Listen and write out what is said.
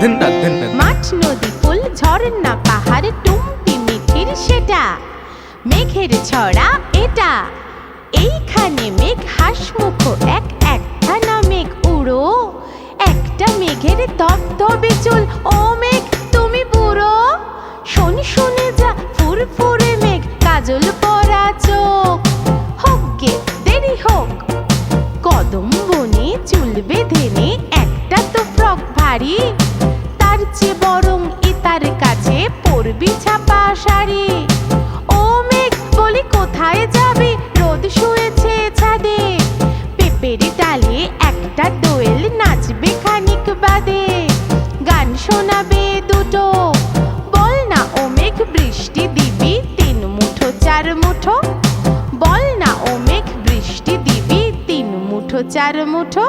ধিন্দা ধিন্দা মাছ নদী ফুল ঝর্ণা, পাহাড় টুমটি মিঠির সেটা। মেঘের ছড়া এটা। এইখানে মেঘ, হাসমুখ, এক একখানা মেঘ, উড়ো। একটা মেঘের তপ্তবে চুল, ও মেঘ, তুমি বুড়ো। শোন, শুনে যা, ফুরফুরে মেঘ, কাজল পরা চোখ। হোক গে, দেরি হোক। কদম বনে, চুল বেঁধে নে ভারী তার চেয়ে বরং এ তার কাছে পরবি ছাপা শাড়ি। ও মেঘ, বলি কোথায় যাবি? রোদ শুয়েছে ছাদে। পেপেরি ডালে একটা দোয়েল নাচবে খানিক বাদে। গান শোনাবে দুটো। বল না ও মেঘ, বৃষ্টি দিবি তিন মুঠো, চার মুঠো। বল না ও মেঘ, বৃষ্টি দিবি তিন মুঠো, চার মুঠো।